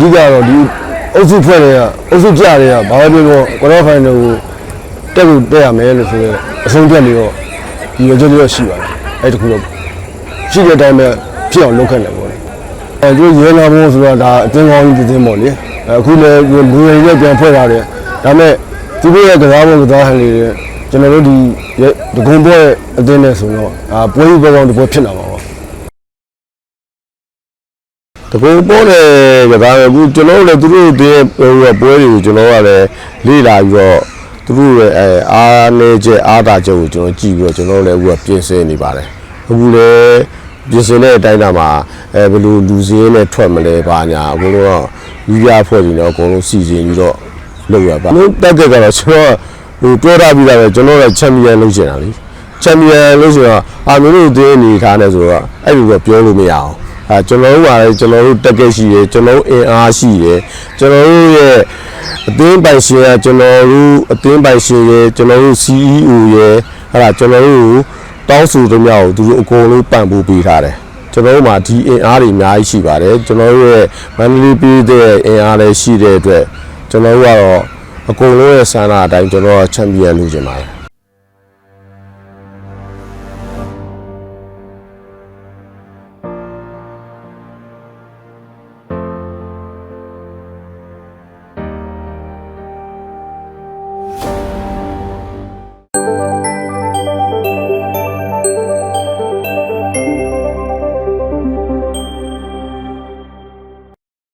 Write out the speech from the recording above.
ဓိကတော့ဒီအုပ်စုဖွဲ့တွေကအုပ်စုကြတွေကဘာပဲပြောကွာတော့ဖိုင်တွေကိုတက်ကိုတက်ရမယ်လို့ဆိုတော့အဆုံးဖြတ်လေးတော့ဒီရကြလေးတော့ရှိပါတယ်အဲ့တခုတော့ရှိတဲ့အတိုင်းပဲဖြစ်အောင်လုပ်ခဲ့တယ်ပေါ့လေအဲကျိုးရဲလာဖို့ဆိုတော့ဒါအတင်းကောင်းကြီးတင်းပေါ့လေအခုလည်းလူတွေနဲ့ပြန်ဖွဲ့ထားတယ်ဒါပေမဲ့သူတို့ရဲ့ကစားဖို့ကစားဟန်လေးတွေကျွန်တော်တို့ဒီဒဂုံပွဲအတင်းနဲ့ဆိုတော့အာပွဲဥပကောင်းတစ်ပွဲဖြစ်လာမှာပါ တကူပေါ်တယ်ကစားရဘူးကျွန်တော်တို့လည်းသူတို့တည်းဟိုပွဲတွေကိုကျွန်တော်ကလည်းလေ့လာပြီးတော့သူတို့ရဲ့အဲအားနေချက်အားသာချက်ကိုကျွန်တော်ကြည့်ပြီးတော့ကျွန်တော်လည်းအခုကပြင်ဆင်နေပါတယ်အခုလည်းပြင်ဆင်တဲ့အတိုင်းတာမှာအဲဘယ်လိုလူစင်းနဲ့ထွက်မလဲပါညာအကုန်လုံးကယူရဖွဲ့ပြီးတော့အကုန်လုံးစီစဉ်ပြီးတော့လုပ်ရပါလို့တက်တဲ့ကတော့ကျွန်တော်ဟိုပြောထားပြီးသားပဲကျွန်တော်လည်းချန်ပီယံလုပ်ချင်တာလေချန်ပီယံလို့ဆိုတော့အာမျိုးတို့တင်းအနေထားနေဆိုတော့အဲ့လိုတော့ပြောလို့မရအောင် အဲကျွန်တော်တို့ကလည်းကျွန်တော်တို့တက်ကက်ရှိတယ်ကျွန်တော်တို့အင်အားရှိတယ်ကျွန်တော်တို့ရဲ့အသင်းပိုင်ရှင်ကကျွန်တော်တို့အသင်းပိုင်ရှင်ရဲ့ကျွန်တော်တို့ CEO ရဲ့အဲ့ဒါကျွန်တော်တို့တောင်းဆိုသမျှကိုသူတို့အကုန်လုံးပံ့ပိုးပေးထားတယ်ကျွန်တော်တို့မှာဒီအင်အားတွေအများကြီးရှိပါတယ်ကျွန်တော်တို့ရဲ့မန္တလေးပြည်တဲ့အင်အားလည်းရှိတဲ့အတွက်ကျွန်တော်တို့ကတော့အကုန်လုံးရဲ့ဆန္ဒအတိုင်းကျွန်တော်ကချန်ပီယံလုပ်ချင်ပါတယ်